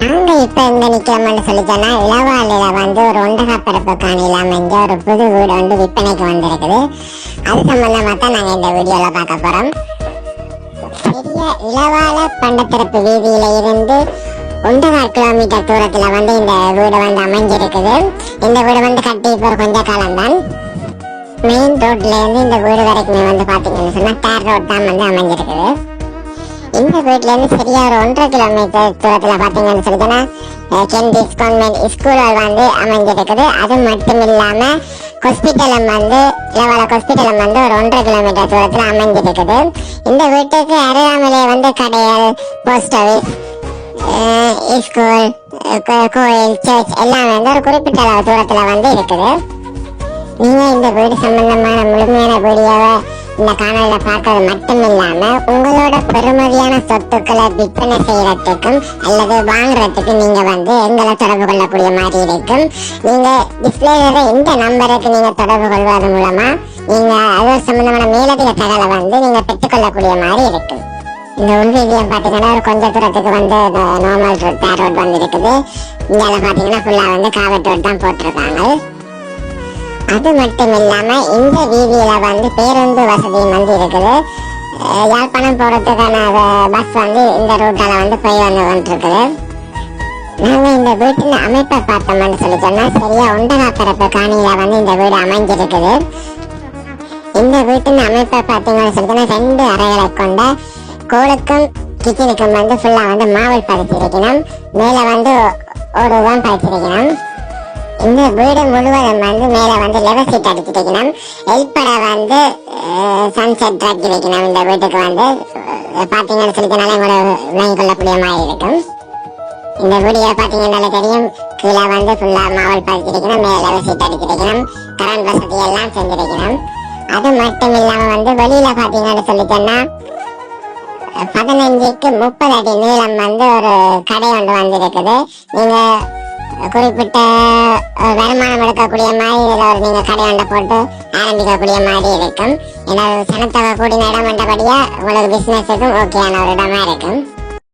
நாங்க இப்ப எங்க நிக்கிறோம்னு சொல்லிட்டோம்னா இளவாலையில வந்து ஒரு ஒண்டகா பிறப்பு காணியில் அமைஞ்ச ஒரு புது வீடு வந்து விற்பனைக்கு வந்திருக்குது. அது சம்பந்தமா தான் நாங்க இந்த வீடியோல பார்க்க போறோம். பெரிய இளவால பண்டத்திறப்பு வீதியில இருந்து ஒன்றரை கிலோமீட்டர் தூரத்துல வந்து இந்த வீடு வந்து அமைஞ்சிருக்குது. இந்த வீடு வந்து கட்டி இப்போ ஒரு கொஞ்ச காலம்தான். மெயின் ரோட்ல இருந்து இந்த வீடு வரைக்குமே வந்து பாத்தீங்கன்னு சொன்னா தார் ரோட் தான் வந்து அமைஞ்சிருக்குது. இந்த வீட்ல இருந்து சரியா ஒரு ஒன்றரை கிலோமீட்டர் தூரத்தில் பார்த்தீங்கன்னு சொல்லிட்டோன்னா கென்டிஸ் கான்வென்ட் ஸ்கூல்கள் வந்து அமைஞ்சிருக்குது அது மட்டும் இல்லாமல் ஹாஸ்பிட்டலம் வந்து இளவால ஹாஸ்பிட்டலம் வந்து ஒரு ஒன்றரை கிலோமீட்டர் தூரத்தில் அமைஞ்சிருக்குது இந்த வீட்டுக்கு அருகாமலே வந்து கடைகள் போஸ்ட் ஆஃபீஸ் ஸ்கூல் கோயில் சர்ச் எல்லாம் வந்து ஒரு குறிப்பிட்ட அளவு வந்து இருக்குது. நீங்கள் இந்த வீடு சம்பந்தமான முழுமையான வீடியோவை இந்த காணொலியில பார்க்கறது மட்டும் இல்லாம உங்களோட பெருமதியான சொத்துக்களை விற்பனை செய்யறதுக்கும் அல்லது வாங்குறதுக்கு நீங்க வந்து எங்களை தொடர்பு கொள்ளக்கூடிய மாதிரி இருக்கும். நீங்க டிஸ்பிளேல இந்த நம்பருக்கு நீங்க தொடர்பு கொள்வது மூலமா நீங்க அது சம்பந்தமான மேலதிக தகவலை வந்து நீங்க பெற்றுக்கொள்ளக்கூடிய மாதிரி இருக்கும். இந்த உள்வீதியம் பார்த்தீங்கன்னா ஒரு கொஞ்ச தூரத்துக்கு வந்து நார்மல் ரோட் பேர் ரோட் வந்து இருக்குது இங்கால பார்த்தீங்கன்னா ஃபுல்லாக வந்து காவட் ரோட் தான் போட்டிருக்காங்க. அது மட்டும் இல்லாமல் இந்த வீதியில் வந்து பேருந்து வசதியும் வந்து இருக்குது. யாழ்ப்பாணம் போகிறதுக்கான பஸ் வந்து இந்த ரூட்டால் வந்து போய் வந்து வந்துருக்குது நாங்கள் இந்த வீட்டின் அமைப்பை பார்த்தோம்னு சொல்லி சொன்னால் சரியாக உண்டகா பிறப்பு காணியில் வந்து இந்த வீடு அமைஞ்சிருக்குது. இந்த வீட்டின் அமைப்பை பார்த்தீங்கன்னு சொல்லி ரெண்டு அறைகளை கொண்ட கோலுக்கும் கிச்சனுக்கும் வந்து ஃபுல்லாக வந்து மாவல் பதிச்சிருக்கணும் மேலே வந்து ஒரு தான் பதிச்சிருக்கணும் இந்த வீடு முழுவதும் வந்து மேல வந்து லெவல் சீட் அடிச்சிருக்கணும் எல்பட வந்து சன்செட் ராக்கி வைக்கணும். இந்த வீட்டுக்கு வந்து அஹ், சொல்லிக்கனால சொல்லிட்டனால உங்களோட கொள்ளக்கூடிய மாதிரி இருக்கும். இந்த வீடியோ பாத்தீங்கன்னால தெரியும். கீழே வந்து ஃபுல்லா மாவல் பதிச்சிருக்கணும் மேல லெவல் சீட் அடிச்சிருக்கணும் கரண்ட் வசதி எல்லாம் செஞ்சிருக்கணும். அது மட்டும் இல்லாம வந்து வெளியில பாத்தீங்கன்னு சொல்லிட்டோன்னா பதினஞ்சுக்கு முப்பது அடி நீளம் வந்து ஒரு கடை ஒன்று வந்திருக்குது. நீங்க குறிப்பிட்ட வருமானம் எடுக்கக்கூடிய மாதிரி இதுல ஒரு நீங்க கடை ஒன்றை போட்டு ஆரம்பிக்கக்கூடிய மாதிரி இருக்கும். ஏன்னா சனத்தொகை கூடின இடம் என்றபடியாக உங்களுக்கு பிஸ்னஸுக்கும் ஓகேயான ஒரு இடமா இருக்கும்.